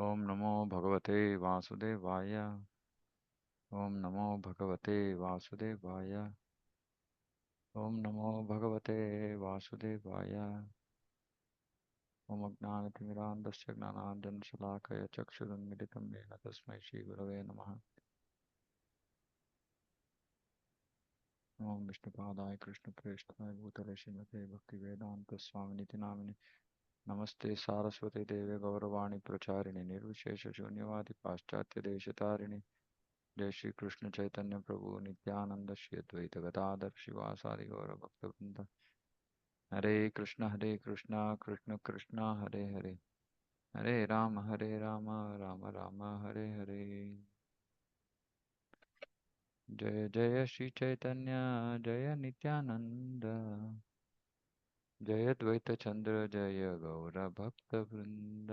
ॐ नमो भगवते वासुदेवाय। ॐ नमो भगवते वासुदेवाय। ॐ नमो भगवते वासुदेवाय। ॐ ज्ञानतिमिरान्धस्य ज्ञानाञ्जनशलाकय चक्षुरुन्मिलितं येन तस्मै श्रीगुरवे नमः। ॐ विष्णुपादाय कृष्णप्रेष्ठाय भूतले श्रीमते भक्तिवेदान्तस्वामिनिति नामिनि। नमस्ते सारस्वती देवे गौरवाणी प्रचारिणि निर्विशेषशून्यवादि पाश्चात्यदेशतारिणि जय श्री कृष्ण चैतन्य प्रभु नित्यानंद श्री अद्वैत गदाधर शिवासादि गौर भक्तवृंद हरे कृष्ण हरे कृष्ण कृष्ण कृष्ण, हरे हरे। हरे राम हरे राम राम राम, हरे हरे। जय जय श्री चैतन्य, जय नित्यानंद जय द्वैत चंद्र जय गौर भक्त वृंद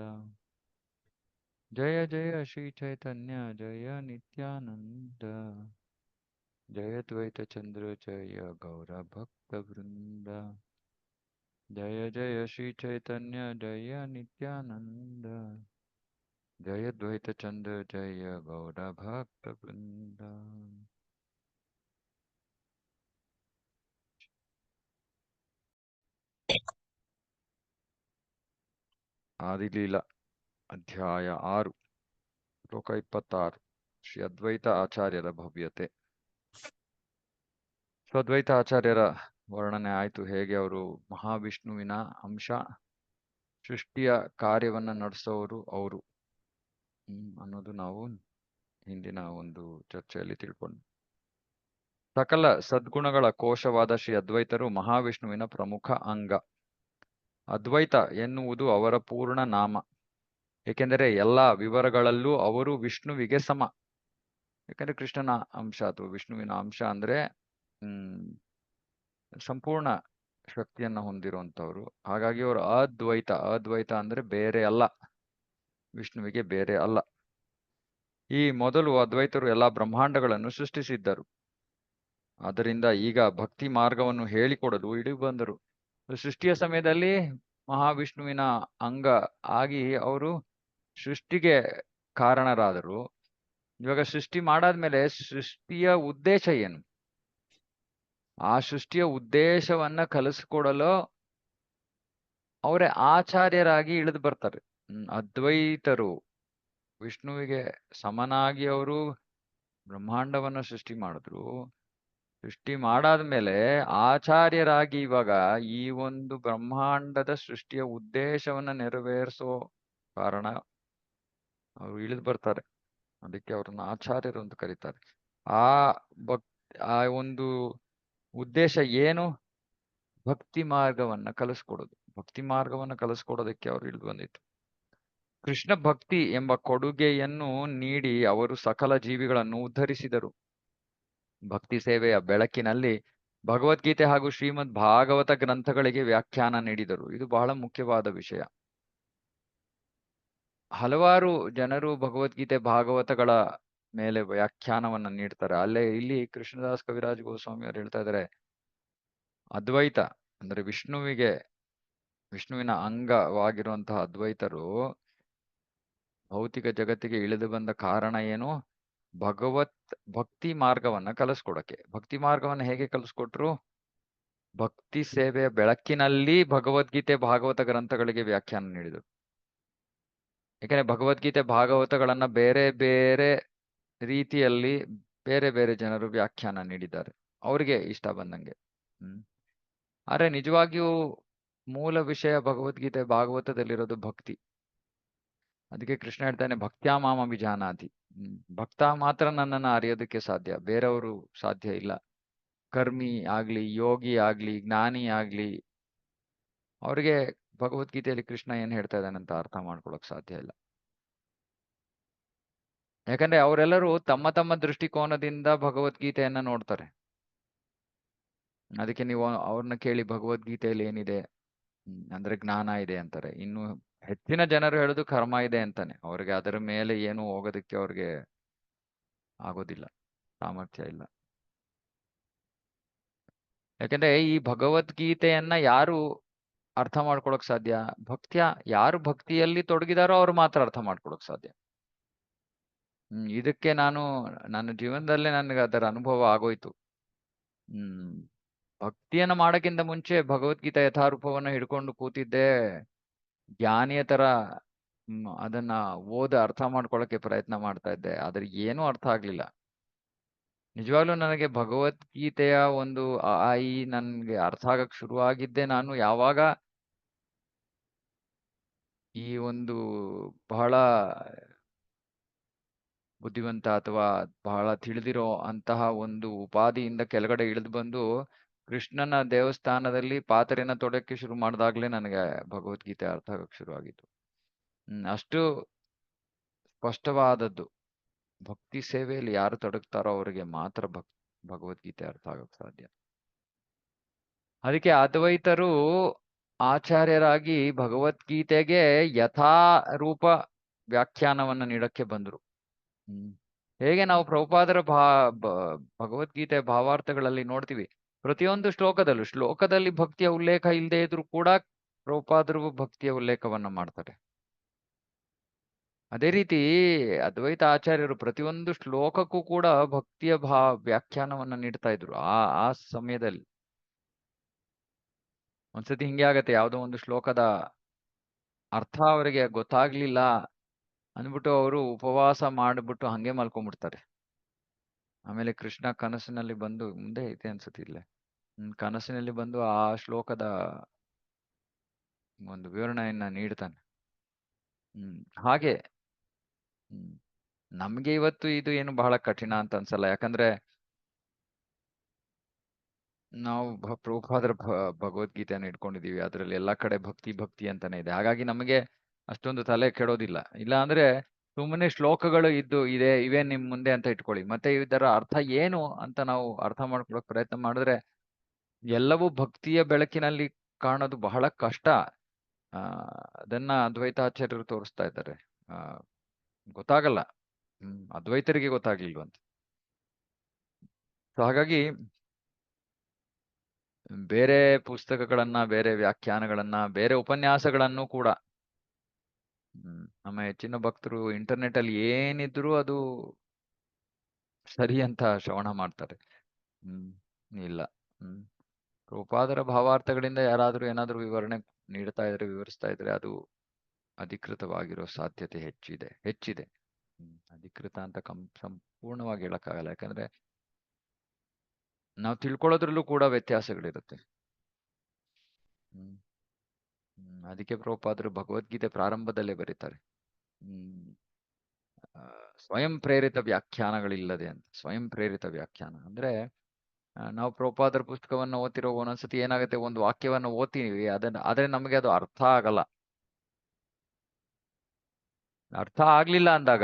जय जय श्री चैतन्य जय नित्यानंद जय द्वैत चंद्र जय गौर भक्त वृंद जय जय श्री चैतन्य जय नित्यानंद जय द्वैत चंद्र जय गौर भक्त वृंद ಆದಿಲೀಲ ಅಧ್ಯಾಯ ಆರು ಶ್ಲೋಕ ಇಪ್ಪತ್ತಾರು. ಶ್ರೀ ಅದ್ವೈತ ಆಚಾರ್ಯರ ಭವ್ಯತೆ. ಅದ್ವೈತ ಆಚಾರ್ಯರ ವರ್ಣನೆ ಆಯ್ತು ಹೇಗೆ ಅವರು ಮಹಾವಿಷ್ಣುವಿನ ಅಂಶ, ಸೃಷ್ಟಿಯ ಕಾರ್ಯವನ್ನ ನಡೆಸೋರು ಅವರು. ಅನ್ನೋದು ನಾವು ಹಿಂದಿನ ಒಂದು ಚರ್ಚೆಯಲ್ಲಿ ತಿಳ್ಕೊಂಡು ಸಕಲ ಸದ್ಗುಣಗಳ ಕೋಶವಾದ ಶ್ರೀ ಅದ್ವೈತರು ಮಹಾವಿಷ್ಣುವಿನ ಪ್ರಮುಖ ಅಂಗ. ಅದ್ವೈತ ಎನ್ನುವುದು ಅವರ ಪೂರ್ಣ ನಾಮ. ಏಕೆಂದರೆ ಎಲ್ಲ ವಿವರಗಳಲ್ಲೂ ಅವರು ವಿಷ್ಣುವಿಗೆ ಸಮ. ಯಾಕಂದ್ರೆ ಕೃಷ್ಣನ ಅಂಶ ಅಥವಾ ವಿಷ್ಣುವಿನ ಅಂಶ ಅಂದ್ರೆ, ಹ್ಮ್, ಸಂಪೂರ್ಣ ಶಕ್ತಿಯನ್ನ ಹೊಂದಿರುವಂತವ್ರು ಹಾಗಾಗಿ ಅವರು ಅದ್ವೈತ. ಅದ್ವೈತ ಅಂದ್ರೆ ಬೇರೆ ಅಲ್ಲ. ವಿಷ್ಣುವಿಗೆ ಬೇರೆ ಅಲ್ಲ. ಈ ಮೊದಲು ಅದ್ವೈತರು ಎಲ್ಲಾ ಬ್ರಹ್ಮಾಂಡಗಳನ್ನು ಸೃಷ್ಟಿಸಿದ್ದರು. ಆದ್ದರಿಂದ ಈಗ ಭಕ್ತಿ ಮಾರ್ಗವನ್ನು ಹೇಳಿಕೊಡಲು ಇಳಿ ಬಂದರು ಸೃಷ್ಟಿಯ ಸಮಯದಲ್ಲಿ ಮಹಾವಿಷ್ಣುವಿನ ಅಂಗ ಆಗಿ ಅವರು ಸೃಷ್ಟಿಗೆ ಕಾರಣರಾದರು. ಇವಾಗ ಸೃಷ್ಟಿ ಮಾಡಾದ್ಮೇಲೆ ಸೃಷ್ಟಿಯ ಉದ್ದೇಶ ಏನು? ಆ ಸೃಷ್ಟಿಯ ಉದ್ದೇಶವನ್ನ ಕಲಿಸ್ಕೊಡಲು ಅವರೇ ಆಚಾರ್ಯರಾಗಿ ಇಳಿದು ಬರ್ತಾರೆ. ಅದ್ವೈತರು. ವಿಷ್ಣುವಿಗೆ ಸಮನಾಗಿ ಅವರು ಬ್ರಹ್ಮಾಂಡವನ್ನ ಸೃಷ್ಟಿ ಮಾಡಿದ್ರು. ಸೃಷ್ಟಿ ಮಾಡಾದ್ಮೇಲೆ ಆಚಾರ್ಯರಾಗಿ ಇವಾಗ ಈ ಒಂದು ಬ್ರಹ್ಮಾಂಡದ ಸೃಷ್ಟಿಯ ಉದ್ದೇಶವನ್ನ ನೆರವೇರಿಸೋ ಕಾರಣ ಅವ್ರು ಇಳಿದು ಬರ್ತಾರೆ. ಅದಕ್ಕೆ ಅವ್ರನ್ನ ಆಚಾರ್ಯರು ಅಂತ ಕರೀತಾರೆ. ಆ ಭಕ್, ಆ ಒಂದು ಉದ್ದೇಶ ಏನು? ಭಕ್ತಿ ಮಾರ್ಗವನ್ನ ಕಲಿಸ್ಕೊಡೋದು. ಭಕ್ತಿ ಮಾರ್ಗವನ್ನ ಕಲಿಸ್ಕೊಡೋದಕ್ಕೆ ಅವ್ರು ಇಳಿದು ಬಂದಿತ್ತು ಕೃಷ್ಣ ಭಕ್ತಿ ಎಂಬ ಕೊಡುಗೆಯನ್ನು ನೀಡಿ ಅವರು ಸಕಲ ಜೀವಿಗಳನ್ನು ಉದ್ಧರಿಸಿದರು. ಭಕ್ತಿ ಸೇವೆಯ ಬೆಳಕಿನಲ್ಲಿ ಭಗವದ್ಗೀತೆ ಹಾಗೂ ಶ್ರೀಮದ್ ಭಾಗವತ ಗ್ರಂಥಗಳಿಗೆ ವ್ಯಾಖ್ಯಾನ ನೀಡಿದರು. ಇದು ಬಹಳ ಮುಖ್ಯವಾದ ವಿಷಯ. ಹಲವಾರು ಜನರು ಭಗವದ್ಗೀತೆ ಭಾಗವತಗಳ ಮೇಲೆ ವ್ಯಾಖ್ಯಾನವನ್ನ ನೀಡ್ತಾರೆ. ಅಲ್ಲೇ ಇಲ್ಲಿ ಕೃಷ್ಣದಾಸ್ ಕವಿರಾಜ್ ಗೋಸ್ವಾಮಿ ಅವರು ಹೇಳ್ತಾ ಇದ್ದಾರೆ, ಅದ್ವೈತ ಅಂದ್ರೆ ವಿಷ್ಣುವಿಗೆ, ವಿಷ್ಣುವಿನ ಅಂಗವಾಗಿರುವಂತಹ ಅದ್ವೈತರು ಭೌತಿಕ ಜಗತ್ತಿಗೆ ಇಳಿದು ಬಂದ ಕಾರಣ ಏನು? ಭಗವತ್, ಭಕ್ತಿ ಮಾರ್ಗವನ್ನ ಕಲಿಸ್ಕೊಡಕ್ಕೆ ಭಕ್ತಿ ಮಾರ್ಗವನ್ನ ಹೇಗೆ ಕಲಿಸ್ಕೊಟ್ರು? ಭಕ್ತಿ ಸೇವೆಯ ಬೆಳಕಿನಲ್ಲಿ ಭಗವದ್ಗೀತೆ, ಭಾಗವತ ಗ್ರಂಥಗಳಿಗೆ ವ್ಯಾಖ್ಯಾನ ನೀಡಿದರು. ಯಾಕಂದ್ರೆ ಭಗವದ್ಗೀತೆ, ಭಾಗವತಗಳನ್ನ ಬೇರೆ ಬೇರೆ ರೀತಿಯಲ್ಲಿ ಬೇರೆ ಬೇರೆ ಜನರು ವ್ಯಾಖ್ಯಾನ ನೀಡಿದ್ದಾರೆ. ಅವರಿಗೆ ಇಷ್ಟ ಬಂದಂಗೆ. ಹ್ಮ್. ಆದ್ರೆ ನಿಜವಾಗಿಯೂ ಮೂಲ ವಿಷಯ ಭಗವದ್ಗೀತೆ, ಭಾಗವತದಲ್ಲಿರೋದು ಭಕ್ತಿ. ಅದಕ್ಕೆ ಕೃಷ್ಣ ಹೇಳ್ತಾನೆ, ಭಕ್ತ್ಯಾ ಮಾಮ ವಿಜಾನಾತಿ ಹ್ಮ್, ಭಕ್ತ ಮಾತ್ರ ನನ್ನನ್ನು ಅರಿಯೋದಕ್ಕೆ ಸಾಧ್ಯ, ಬೇರೆಯವರು ಸಾಧ್ಯ ಇಲ್ಲ. ಕರ್ಮಿ ಆಗ್ಲಿ, ಯೋಗಿ ಆಗ್ಲಿ, ಜ್ಞಾನಿ ಆಗ್ಲಿ, ಅವ್ರಿಗೆ ಭಗವದ್ಗೀತೆಯಲ್ಲಿ ಕೃಷ್ಣ ಏನ್ ಹೇಳ್ತಾ ಇದ್ದಾನೆ ಅಂತ ಅರ್ಥ ಮಾಡ್ಕೊಳಕ್ ಸಾಧ್ಯ ಇಲ್ಲ. ಯಾಕಂದ್ರೆ ಅವರೆಲ್ಲರೂ ತಮ್ಮ ತಮ್ಮ ದೃಷ್ಟಿಕೋನದಿಂದ ಭಗವದ್ಗೀತೆಯನ್ನ ನೋಡ್ತಾರೆ. ಅದಕ್ಕೆ ನೀವು ಅವ್ರನ್ನ ಕೇಳಿ ಭಗವದ್ಗೀತೆಯಲ್ಲಿ ಏನಿದೆ ಅಂದ್ರೆ ಜ್ಞಾನ ಇದೆ ಅಂತಾರೆ. ಇನ್ನು ಹೆಚ್ಚಿನ ಜನರು ಹೇಳುದು ಕರ್ಮ ಇದೆ ಅಂತಾನೆ. ಅವ್ರಿಗೆ ಅದರ ಮೇಲೆ ಏನು ಹೋಗೋದಕ್ಕೆ ಅವ್ರಿಗೆ ಆಗೋದಿಲ್ಲ, ಸಾಮರ್ಥ್ಯ ಇಲ್ಲ. ಯಾಕಂದ್ರೆ ಈ ಭಗವದ್ಗೀತೆಯನ್ನ ಯಾರು ಅರ್ಥ ಮಾಡ್ಕೊಳಕ್ ಸಾಧ್ಯ? ಭಕ್ತಿಯ, ಯಾರು ಭಕ್ತಿಯಲ್ಲಿ ತೊಡಗಿದಾರೋ ಅವ್ರು ಮಾತ್ರ ಅರ್ಥ ಮಾಡ್ಕೊಳಕ್ ಸಾಧ್ಯ. ಇದಕ್ಕೆ ನಾನು, ನನ್ನ ಜೀವನದಲ್ಲೇ ನನಗೆ ಅದರ ಅನುಭವ ಆಗೋಯ್ತು. ಹ್ಮ್, ಭಕ್ತಿಯನ್ನ ಮಾಡಕ್ಕಿಂತ ಮುಂಚೆ ಭಗವದ್ಗೀತೆ ಯಥಾರೂಪವನ್ನ ಹಿಡ್ಕೊಂಡು ಕೂತಿದ್ದೆ ಜ್ಞಾನಿಯ ತರ ಅದನ್ನ ಓದ ಅರ್ಥ ಮಾಡ್ಕೊಳಕ್ಕೆ ಪ್ರಯತ್ನ ಮಾಡ್ತಾ ಇದ್ದೆ. ಆದ್ರೆ ಏನೂ ಅರ್ಥ ಆಗ್ಲಿಲ್ಲ. ನಿಜವಾಗ್ಲೂ ನನಗೆ ಭಗವದ್ಗೀತೆಯ ಒಂದು ಆಯಿ ನನ್ಗೆ ಅರ್ಥ ಆಗಕ್ ಶುರು ಆಗಿದ್ದೆ ನಾನು ಯಾವಾಗ. ಈ ಒಂದು ಬಹಳ ಬುದ್ಧಿವಂತ ಅಥವಾ ಬಹಳ ತಿಳಿದಿರೋ ಅಂತಹ ಒಂದು ಉಪಾಧಿಯಿಂದ ಕೆಳಗಡೆ ಇಳಿದು ಬಂದು ಕೃಷ್ಣನ ದೇವಸ್ಥಾನದಲ್ಲಿ ಪಾತ್ರೆನ ತೊಡಕ್ಕೆ ಶುರು ಮಾಡಿದಾಗ್ಲೇ ನನಗೆ ಭಗವದ್ಗೀತೆ ಅರ್ಥ ಆಗಕ್ಕೆ ಶುರು ಆಗಿತ್ತು ಹ್ಮ್, ಅಷ್ಟು ಸ್ಪಷ್ಟವಾದದ್ದು. ಭಕ್ತಿ ಸೇವೆಯಲ್ಲಿ ಯಾರು ತೊಡಗ್ತಾರೋ ಅವರಿಗೆ ಮಾತ್ರ ಭಕ್, ಭಗವದ್ಗೀತೆ ಅರ್ಥ ಆಗಕ್ ಸಾಧ್ಯ. ಅದಕ್ಕೆ ಅದ್ವೈತರು ಆಚಾರ್ಯರಾಗಿ ಭಗವದ್ಗೀತೆಗೆ ಯಥಾ ರೂಪ ವ್ಯಾಖ್ಯಾನವನ್ನ ನೀಡಕ್ಕೆ ಬಂದ್ರು. ಹೇಗೆ ನಾವು ಪ್ರಭುಪಾದರ ಭಾ, ಭಗವದ್ಗೀತೆ ಭಾವಾರ್ಥಗಳಲ್ಲಿ ನೋಡ್ತೀವಿ. ಪ್ರತಿಯೊಂದು ಶ್ಲೋಕದಲ್ಲೂ ಶ್ಲೋಕದಲ್ಲಿ ಭಕ್ತಿಯ ಉಲ್ಲೇಖ ಇಲ್ಲದೆ ಇದ್ರೂ ಕೂಡ ಪ್ರಭುಪಾದರು ಭಕ್ತಿಯ ಉಲ್ಲೇಖವನ್ನ ಮಾಡ್ತಾರೆ. ಅದೇ ರೀತಿ ಅದ್ವೈತ ಆಚಾರ್ಯರು ಪ್ರತಿಯೊಂದು ಶ್ಲೋಕಕ್ಕೂ ಕೂಡ ಭಕ್ತಿಯ ಭಾ, ವ್ಯಾಖ್ಯಾನವನ್ನ ನೀಡ್ತಾ ಇದ್ರು ಆ ಆ ಸಮಯದಲ್ಲಿ. ಒಂದ್ಸತಿ ಹಿಂಗೆ ಆಗತ್ತೆ, ಯಾವುದೋ ಒಂದು ಶ್ಲೋಕದ ಅರ್ಥ ಅವರಿಗೆ ಗೊತ್ತಾಗ್ಲಿಲ್ಲ ಅಂದ್ಬಿಟ್ಟು ಅವರು ಉಪವಾಸ ಮಾಡ್ಬಿಟ್ಟು ಹಂಗೆ ಮಲ್ಕೊಂಡ್ಬಿಡ್ತಾರೆ ಆಮೇಲೆ ಕೃಷ್ಣ ಕನಸಿನಲ್ಲಿ ಬಂದು ಮುಂದೆ ಐತೆ ಅನ್ಸುತ್ತೆ ಹ್ಮ್ ಕನಸಿನಲ್ಲಿ ಬಂದು ಆ ಶ್ಲೋಕದ ಒಂದು ವಿವರಣೆಯನ್ನ ನೀಡ್ತಾನೆ. ಹ್ಮ್, ಹಾಗೆ, ಹ್ಮ್, ನಮ್ಗೆ ಇವತ್ತು ಇದು ಏನು ಬಹಳ ಕಠಿಣ ಅಂತ ಅನ್ಸಲ್ಲ. ಯಾಕಂದ್ರೆ ನಾವು ಭ- ಪ್ರಭುಪಾದರ ಭ, ಭಗವದ್ಗೀತೆಯನ್ನು ಇಟ್ಕೊಂಡಿದೀವಿ ಅದ್ರಲ್ಲಿ ಎಲ್ಲಾ ಕಡೆ ಭಕ್ತಿ ಭಕ್ತಿ ಅಂತಾನೆ ಇದೆ. ಹಾಗಾಗಿ ನಮಗೆ ಅಷ್ಟೊಂದು ತಲೆ ಕೆಡೋದಿಲ್ಲ. ಇಲ್ಲ ಅಂದ್ರೆ ಸುಮ್ಮನೆ ಶ್ಲೋಕಗಳು ಇದ್ದು ಇದೆ, ಇವೇ ನಿಮ್ ಮುಂದೆ ಅಂತ ಇಟ್ಕೊಳ್ಳಿ. ಮತ್ತೆ ಇದರ ಅರ್ಥ ಏನು ಅಂತ ನಾವು ಅರ್ಥ ಮಾಡ್ಕೊಳಕ್ ಪ್ರಯತ್ನ ಮಾಡಿದ್ರೆ ಎಲ್ಲವೂ ಭಕ್ತಿಯ ಬೆಳಕಿನಲ್ಲಿ ಕಾಣೋದು ಬಹಳ ಕಷ್ಟ. ಆ, ಅದನ್ನ ಅದ್ವೈತಾಚಾರ್ಯರು ತೋರಿಸ್ತಾ ಇದ್ದಾರೆ. ಆ, ಗೊತ್ತಾಗಲ್ಲ. ಹ್ಮ್, ಅದ್ವೈತರಿಗೆ ಗೊತ್ತಾಗ್ಲಿಲ್ವಂತ. ಸೊ ಹಾಗಾಗಿ ಬೇರೆ ಪುಸ್ತಕಗಳನ್ನ, ಬೇರೆ ವ್ಯಾಖ್ಯಾನಗಳನ್ನ, ಬೇರೆ ಉಪನ್ಯಾಸಗಳನ್ನು ಕೂಡ ನಮ್ಮ ಹೆಚ್ಚಿನ ಭಕ್ತರು ಇಂಟರ್ನೆಟ್ ಅಲ್ಲಿ ಏನಿದ್ರು ಅದು ಸರಿ ಅಂತ ಶ್ರವಣ ಮಾಡ್ತಾರೆ. ಹ್ಮ್, ಇಲ್ಲ. ಹ್ಮ್. ಪ್ರಭುಪಾದರ ಭಾವಾರ್ಥಗಳಿಂದ ಯಾರಾದರೂ ಏನಾದರೂ ವಿವರಣೆ ನೀಡ್ತಾ ಇದ್ರೆ, ವಿವರಿಸ್ತಾ ಇದ್ರೆ ಅದು ಅಧಿಕೃತವಾಗಿರೋ ಸಾಧ್ಯತೆ ಹೆಚ್ಚಿದೆ ಹೆಚ್ಚಿದೆ. ಅಧಿಕೃತ ಅಂತ ಕಂ, ಸಂಪೂರ್ಣವಾಗಿ ಹೇಳಕ್ಕಾಗಲ್ಲ. ಯಾಕಂದ್ರೆ ನಾವು ತಿಳ್ಕೊಳ್ಳೋದ್ರಲ್ಲೂ ಕೂಡ ವ್ಯತ್ಯಾಸಗಳಿರುತ್ತೆ. ಹ್ಮ್ ಅದಕ್ಕೆ ಪ್ರೋಪಾದರು ಭಗವದ್ಗೀತೆ ಪ್ರಾರಂಭದಲ್ಲೇ ಬರೀತಾರೆ. ಹ್ಮ್ ಸ್ವಯಂ ಪ್ರೇರಿತ ವ್ಯಾಖ್ಯಾನಗಳಿಲ್ಲದೆ ಅಂತ, ಸ್ವಯಂ ಪ್ರೇರಿತ ವ್ಯಾಖ್ಯಾನ. ಅಂದ್ರೆ ನಾವು ಪ್ರೋಪಾದರ ಪುಸ್ತಕವನ್ನ ಓದ್ತಿರೋ ಒಂದೊಂದ್ಸತಿ ಏನಾಗುತ್ತೆ? ಒಂದು ವಾಕ್ಯವನ್ನ ಓದ್ತೀವಿ. ಅದನ್ನ, ಆದ್ರೆ ನಮಗೆ ಅದು ಅರ್ಥ ಆಗಲ್ಲ. ಅರ್ಥ ಆಗ್ಲಿಲ್ಲ ಅಂದಾಗ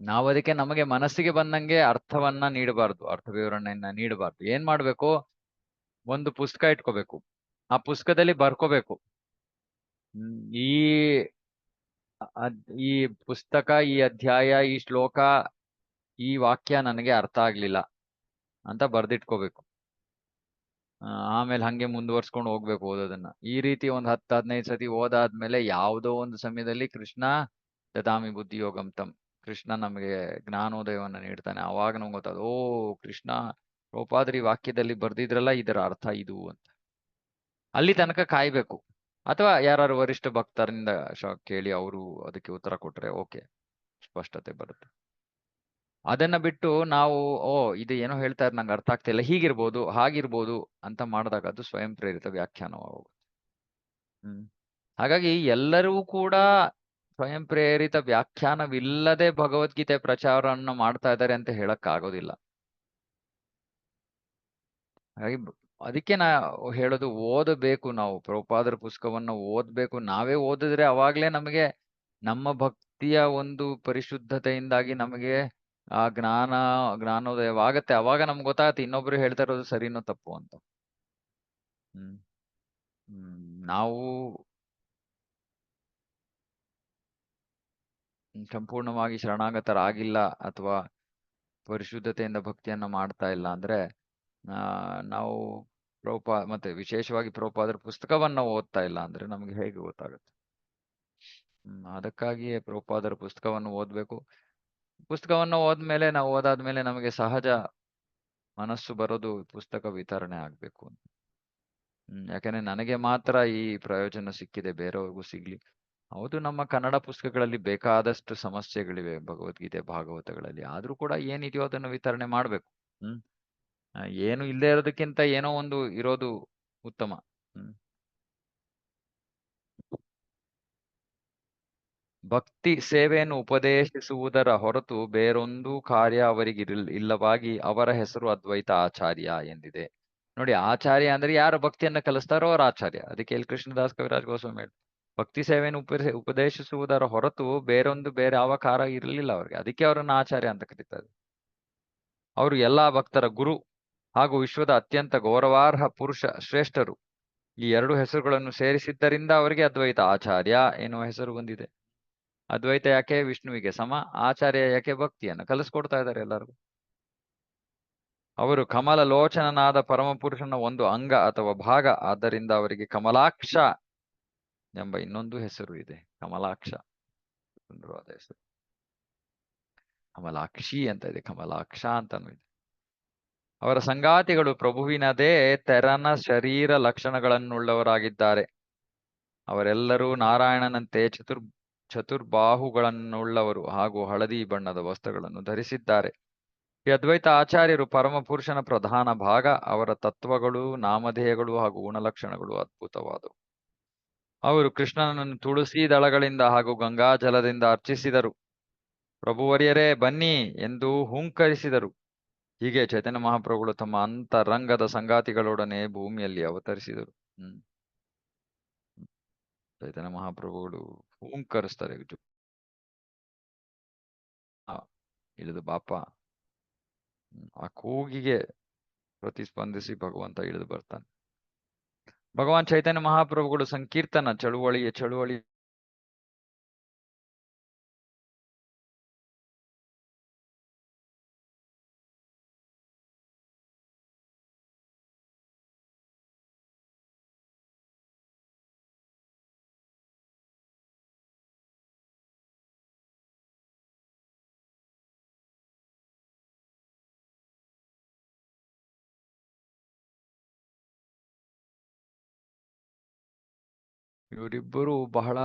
ನಾವು ಅದಕ್ಕೆ ನಮಗೆ ಮನಸ್ಸಿಗೆ ಬಂದಂಗೆ ಅರ್ಥವನ್ನ ನೀಡಬಾರ್ದು. ಅರ್ಥ ವಿವರಣೆಯನ್ನ ನೀಡಬಾರ್ದು. ಏನ್ ಮಾಡ್ಬೇಕು? ಒಂದು ಪುಸ್ತಕ ಇಟ್ಕೋಬೇಕು. ಆ ಪುಸ್ತಕದಲ್ಲಿ ಬರ್ಕೋಬೇಕು. ಈ ಈ ಪುಸ್ತಕ, ಈ ಅಧ್ಯಾಯ, ಈ ಶ್ಲೋಕ, ಈ ವಾಕ್ಯ ನನಗೆ ಅರ್ಥ ಆಗ್ಲಿಲ್ಲ. ಅಂತ ಬರ್ದಿಟ್ಕೋಬೇಕು. ಆಮೇಲೆ ಹಂಗೆ ಮುಂದುವರ್ಸ್ಕೊಂಡು ಹೋಗ್ಬೇಕು ಓದೋದನ್ನ. ಈ ರೀತಿ ಒಂದ್ ಹತ್ತು ಹದಿನೈದು ಸತಿ ಓದಾದ್ಮೇಲೆ ಯಾವುದೋ ಒಂದು ಸಮಯದಲ್ಲಿ ಕೃಷ್ಣ ದದಾಮಿ ಬುದ್ಧಿ ಯೋಗಂ ತಮ್ ಕೃಷ್ಣ ನಮಗೆ ಜ್ಞಾನೋದಯವನ್ನ ನೀಡ್ತಾನೆ. ಅವಾಗ ನಮ್ಗೆ ಗೊತ್ತಾದ, ಓ, ಕೃಷ್ಣ ರೋಪಾದ್ರಿ ವಾಕ್ಯದಲ್ಲಿ ಬರ್ದಿದ್ರಲ್ಲ ಇದರ ಅರ್ಥ ಇದು ಅಂತ. ಅಲ್ಲಿ ತನಕ ಕಾಯ್ಬೇಕು. ಅಥವಾ ಯಾರು ವರಿಷ್ಠ ಭಕ್ತರಿಂದ ಕೇಳಿ ಅವರು ಅದಕ್ಕೆ ಉತ್ತರ ಕೊಟ್ರೆ ಓಕೆ, ಸ್ಪಷ್ಟತೆ ಬರುತ್ತೆ. ಅದನ್ನ ಬಿಟ್ಟು ನಾವು ಓ ಇದು ಏನೋ ಹೇಳ್ತಾರೆ ನಂಗೆ ಅರ್ಥ ಆಗ್ತಿಲ್ಲ ಹೀಗಿರ್ಬೋದು ಹಾಗಿರ್ಬೋದು ಅಂತ ಮಾಡಿದಾಗ ಅದು ಸ್ವಯಂ ಪ್ರೇರಿತ ವ್ಯಾಖ್ಯಾನವಾಗುತ್ತೆ ಹ್ಮ್. ಹಾಗಾಗಿ ಎಲ್ಲರೂ ಕೂಡ ಸ್ವಯಂ ಪ್ರೇರಿತ ವ್ಯಾಖ್ಯಾನವಿಲ್ಲದೆ ಭಗವದ್ಗೀತೆ ಪ್ರಚಾರವನ್ನು ಮಾಡ್ತಾ ಇದ್ದಾರೆ ಅಂತ ಹೇಳಕ್ ಆಗೋದಿಲ್ಲ. ಹಾಗಾಗಿ ಅದಕ್ಕೆ ನಾ ಹೇಳೋದು ಓದಬೇಕು ನಾವು. ಪ್ರಭುಪಾದರ ಪುಸ್ತಕವನ್ನು ಓದ್ಬೇಕು. ನಾವೇ ಓದಿದ್ರೆ ಅವಾಗ್ಲೇ ನಮಗೆ ನಮ್ಮ ಭಕ್ತಿಯ ಒಂದು ಪರಿಶುದ್ಧತೆಯಿಂದಾಗಿ ನಮಗೆ ಆ ಜ್ಞಾನ, ಜ್ಞಾನೋದಯವಾಗತ್ತೆ. ಅವಾಗ ನಮ್ಗೆ ಗೊತ್ತಾಗತ್ತೆ ಇನ್ನೊಬ್ರು ಹೇಳ್ತಾ ಇರೋದು ಸರಿನೋ ತಪ್ಪು ಅಂತ. ಹ್ಮ್. ನಾವು ಸಂಪೂರ್ಣವಾಗಿ ಶರಣಾಗತರಾಗಿಲ್ಲ ಅಥವಾ ಪರಿಶುದ್ಧತೆಯಿಂದ ಭಕ್ತಿಯನ್ನ ಮಾಡ್ತಾ ಇಲ್ಲ ಅಂದ್ರೆ, ಆ, ನಾವು ಪ್ರೋಪಾ, ಮತ್ತೆ ವಿಶೇಷವಾಗಿ ಪ್ರೋಪಾದ್ರ ಪುಸ್ತಕವನ್ನ ಓದ್ತಾ ಇಲ್ಲ ಅಂದ್ರೆ ನಮ್ಗೆ ಹೇಗೆ ಗೊತ್ತಾಗುತ್ತೆ? ಅದಕ್ಕಾಗಿಯೇ ಪ್ರೋಪಾದರ ಪುಸ್ತಕವನ್ನು ಓದ್ಬೇಕು. ಪುಸ್ತಕವನ್ನು ಓದ್ಮೇಲೆ ನಾವು ಓದಾದ್ಮೇಲೆ ನಮಗೆ ಸಹಜ ಮನಸ್ಸು ಬರೋದು ಪುಸ್ತಕ ವಿತರಣೆ ಆಗ್ಬೇಕು ಅಂತ. ಯಾಕಂದ್ರೆ ನನಗೆ ಮಾತ್ರ ಈ ಪ್ರಯೋಜನ ಸಿಕ್ಕಿದೆ, ಬೇರೆಯವ್ರಿಗೂ ಸಿಗ್ಲಿ. ಹೌದು, ನಮ್ಮ ಕನ್ನಡ ಪುಸ್ತಕಗಳಲ್ಲಿ ಬೇಕಾದಷ್ಟು ಸಮಸ್ಯೆಗಳಿವೆ, ಭಗವದ್ಗೀತೆ, ಭಾಗವತಗಳಲ್ಲಿ. ಆದ್ರೂ ಕೂಡ ಏನಿದೆಯೋ ಅದನ್ನು ವಿತರಣೆ ಮಾಡ್ಬೇಕು. ಹ್ಮ್ ಏನು ಇಲ್ಲದೆ ಇರೋದಕ್ಕಿಂತ ಏನೋ ಒಂದು ಇರೋದು ಉತ್ತಮ. ಹ್ಮ್. ಭಕ್ತಿ ಸೇವೆಯನ್ನು ಉಪದೇಶಿಸುವುದರ ಹೊರತು ಬೇರೊಂದು ಕಾರ್ಯ ಅವರಿಗೆ ಇಲ್ಲವಾಗಿ ಅವರ ಹೆಸರು ಅದ್ವೈತ ಆಚಾರ್ಯ ಎಂದಿದೆ. ನೋಡಿ, ಆಚಾರ್ಯ ಅಂದ್ರೆ ಯಾರು ಭಕ್ತಿಯನ್ನ ಕಲಿಸ್ತಾರೋ ಅವರ ಆಚಾರ್ಯ. ಅದಕ್ಕೆ ಎಲ್. ಕೃಷ್ಣದಾಸ್ ಕವಿರಾಜ್ ಗೋಸ್ವಾಮಿ ಭಕ್ತಿ ಸೇವೆಯನ್ನು ಉಪ ಉಪದೇಶಿಸುವುದರ ಹೊರತು ಬೇರೊಂದು ಬೇರೆ ಯಾವ ಕಾರ್ಯ ಇರಲಿಲ್ಲ ಅವರಿಗೆ. ಅದಕ್ಕೆ ಅವರನ್ನ ಆಚಾರ್ಯ ಅಂತ ಕರೀತಾರೆ. ಅವರು ಎಲ್ಲಾ ಭಕ್ತರ ಗುರು ಹಾಗೂ ವಿಶ್ವದ ಅತ್ಯಂತ ಗೌರವಾರ್ಹ ಪುರುಷ ಶ್ರೇಷ್ಠರು. ಈ ಎರಡು ಹೆಸರುಗಳನ್ನು ಸೇರಿಸಿದ್ದರಿಂದ ಅವರಿಗೆ ಅದ್ವೈತ ಆಚಾರ್ಯ ಎನ್ನುವ ಹೆಸರು ಬಂದಿದೆ. ಅದ್ವೈತ ಯಾಕೆ ವಿಷ್ಣುವಿಗೆ, ಸಮ ಆಚಾರ್ಯ ಯಾಕೆ ಭಕ್ತಿಯನ್ನು ಕಲಿಸ್ಕೊಡ್ತಾ ಇದ್ದಾರೆ ಎಲ್ಲರಿಗೂ? ಅವರು ಕಮಲ ಲೋಚನನಾದ ಪರಮಪುರುಷನ ಒಂದು ಅಂಗ ಅಥವಾ ಭಾಗ, ಆದ್ದರಿಂದ ಅವರಿಗೆ ಕಮಲಾಕ್ಷ ಎಂಬ ಇನ್ನೊಂದು ಹೆಸರು ಇದೆ. ಕಮಲಾಕ್ಷ ಸುಂದರವಾದ ಹೆಸರು. ಕಮಲಾಕ್ಷಿ ಅಂತ ಇದೆ, ಕಮಲಾಕ್ಷ ಅಂತಾನು ಇದೆ. ಅವರ ಸಂಗಾತಿಗಳು ಪ್ರಭುವಿನದೇ ತೆರನ ಶರೀರ ಲಕ್ಷಣಗಳನ್ನುಳ್ಳವರಾಗಿದ್ದಾರೆ. ಅವರೆಲ್ಲರೂ ನಾರಾಯಣನಂತೆ ಚತುರ್ ಚತುರ್ಬಾಹುಗಳನ್ನುಳ್ಳವರು ಹಾಗೂ ಹಳದಿ ಬಣ್ಣದ ವಸ್ತ್ರಗಳನ್ನು ಧರಿಸಿದ್ದಾರೆ. ಈ ಅದ್ವೈತ ಆಚಾರ್ಯರು ಪರಮಪುರುಷನ ಪ್ರಧಾನ ಭಾಗ. ಅವರ ತತ್ವಗಳು, ನಾಮಧೇಯಗಳು ಹಾಗೂ ಗುಣಲಕ್ಷಣಗಳು ಅದ್ಭುತವಾದವು. ಅವರು ಕೃಷ್ಣನನ್ನು ತುಳಸಿ ದಳಗಳಿಂದ ಹಾಗೂ ಗಂಗಾಜಲದಿಂದ ಅರ್ಚಿಸಿದರು. ಪ್ರಭುವರಿಯರೇ ಬನ್ನಿ ಎಂದು ಹುಂಕರಿಸಿದರು. ಹೀಗೆ ಚೈತನ್ಯ ಮಹಾಪ್ರಭುಗಳು ತಮ್ಮ ಅಂತರಂಗದ ಸಂಗಾತಿಗಳೊಡನೆ ಭೂಮಿಯಲ್ಲಿ ಅವತರಿಸಿದರು. ಹ್ಮ್. ಚೈತನ್ಯ ಮಹಾಪ್ರಭುಗಳು ಆ, ಇಳಿದು ಬಾಪ ಆ ಕೂಗಿಗೆ ಪ್ರತಿಸ್ಪಂದಿಸಿ ಭಗವಂತ ಇಳಿದು ಬರ್ತಾನೆ. ಭಗವಾನ್ ಚೈತನ್ಯ ಮಹಾಪ್ರಭುಗಳು ಸಂಕೀರ್ತನ ಚಳುವಳಿಯ ಚಳುವಳಿ ಇವರಿಬ್ಬರು ಬಹಳ